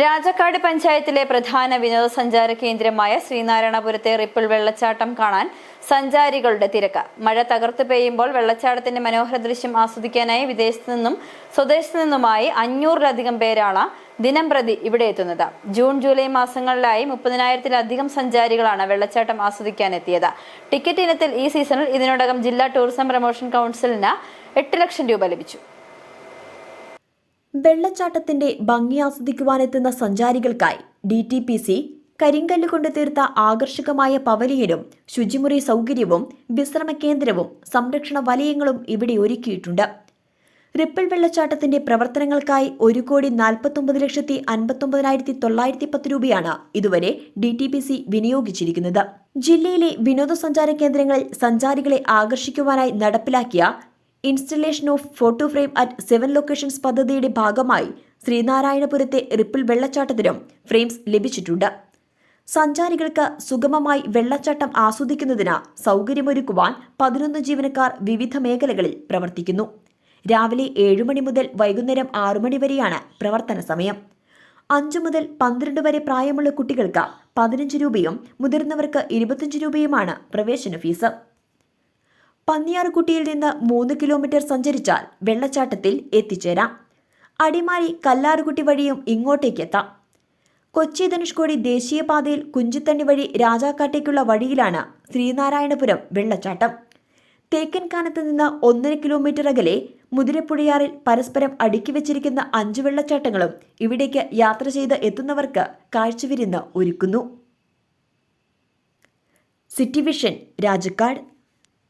രാജക്കാട് പഞ്ചായത്തിലെ പ്രധാന വിനോദസഞ്ചാര കേന്ദ്രമായ ശ്രീനാരായണപുരത്തെ റിപ്പിൾ വെള്ളച്ചാട്ടം കാണാൻ സഞ്ചാരികളുടെ തിരക്ക്. മഴ തകർത്ത് പെയ്യുമ്പോൾ വെള്ളച്ചാട്ടത്തിന്റെ മനോഹര ദൃശ്യം ആസ്വദിക്കാനായി വിദേശത്തു നിന്നും സ്വദേശത്തു നിന്നുമായി അഞ്ഞൂറിലധികം പേരാണ് ദിനം പ്രതി ഇവിടെ എത്തുന്നത്. ജൂൺ ജൂലൈ മാസങ്ങളിലായി മുപ്പതിനായിരത്തിലധികം സഞ്ചാരികളാണ് വെള്ളച്ചാട്ടം ആസ്വദിക്കാൻ എത്തിയത്. ടിക്കറ്റ് ഇനത്തിൽ ഈ സീസണിൽ ഇതിനോടകം ജില്ലാ ടൂറിസം പ്രൊമോഷൻ കൗൺസിലിന് എട്ട് ലക്ഷം രൂപ ലഭിച്ചു. വെള്ളച്ചാട്ടത്തിന്റെ ഭംഗി ആസ്വദിക്കുവാനെത്തുന്ന സഞ്ചാരികൾക്കായി ഡി ടി പി സി കരിങ്കല്ല് കൊണ്ട് തീർത്ത ആകർഷകമായ പവലിയനും ശുചിമുറി സൗകര്യവും വിശ്രമ കേന്ദ്രവും സംരക്ഷണ വലയങ്ങളും ഇവിടെ ഒരുക്കിയിട്ടുണ്ട്. റിപ്പിൾ വെള്ളച്ചാട്ടത്തിന്റെ പ്രവർത്തനങ്ങൾക്കായി ഒരു കോടി നാൽപ്പത്തൊമ്പത് ലക്ഷത്തി അൻപത്തൊമ്പതിനായിരത്തി തൊള്ളായിരത്തി പത്ത് രൂപയാണ് ഇതുവരെ ഡി ടി പി സി വിനിയോഗിച്ചിരിക്കുന്നത്. ജില്ലയിലെ വിനോദസഞ്ചാര കേന്ദ്രങ്ങളിൽ സഞ്ചാരികളെ ആകർഷിക്കുവാനായി നടപ്പിലാക്കിയ installation of photo frame at seven locations പദ്ധതിയുടെ ഭാഗമായി ശ്രീനാരായണപുരത്തെ റിപ്പിൾ വെള്ളച്ചാട്ടത്തിനും ഫ്രെയിംസ് ലഭിച്ചിട്ടുണ്ട്. സഞ്ചാരികൾക്ക് സുഗമമായി വെള്ളച്ചാട്ടം ആസ്വദിക്കുന്നതിന് സൗകര്യമൊരുക്കുവാൻ പതിനൊന്ന് ജീവനക്കാർ വിവിധ മേഖലകളിൽ പ്രവർത്തിക്കുന്നു. രാവിലെ ഏഴു മണി മുതൽ വൈകുന്നേരം ആറു മണി വരെയാണ് പ്രവർത്തന സമയം. അഞ്ചു മുതൽ പന്ത്രണ്ട് വരെ പ്രായമുള്ള കുട്ടികൾക്ക് പതിനഞ്ച് രൂപയും മുതിർന്നവർക്ക് ഇരുപത്തിയഞ്ച് രൂപയുമാണ് പ്രവേശന ഫീസ്. പന്നിയാറുകുട്ടിയിൽ നിന്ന് മൂന്ന് കിലോമീറ്റർ സഞ്ചരിച്ചാൽ വെള്ളച്ചാട്ടത്തിൽ എത്തിച്ചേരാം. അടിമാലി കല്ലാറുകുട്ടി വഴിയും ഇങ്ങോട്ടേക്ക് എത്താം കൊച്ചി ധനുഷ്കോടി ദേശീയപാതയിൽ കുഞ്ചിത്തണ്ണി വഴി രാജാക്കാട്ടേക്കുള്ള വഴിയിലാണ് ശ്രീനാരായണപുരം വെള്ളച്ചാട്ടം. തേക്കൻകാനത്ത് നിന്ന് ഒന്നര കിലോമീറ്റർ അകലെ മുതിരപ്പുഴയാറിൽ പരസ്പരം അടുക്കി വെച്ചിരിക്കുന്ന അഞ്ച് വെള്ളച്ചാട്ടങ്ങളും ഇവിടേക്ക് യാത്ര ചെയ്ത് എത്തുന്നവർക്ക് കാഴ്ചവിരുന്ന് ഒരുക്കുന്നു. City vision Rajakkad.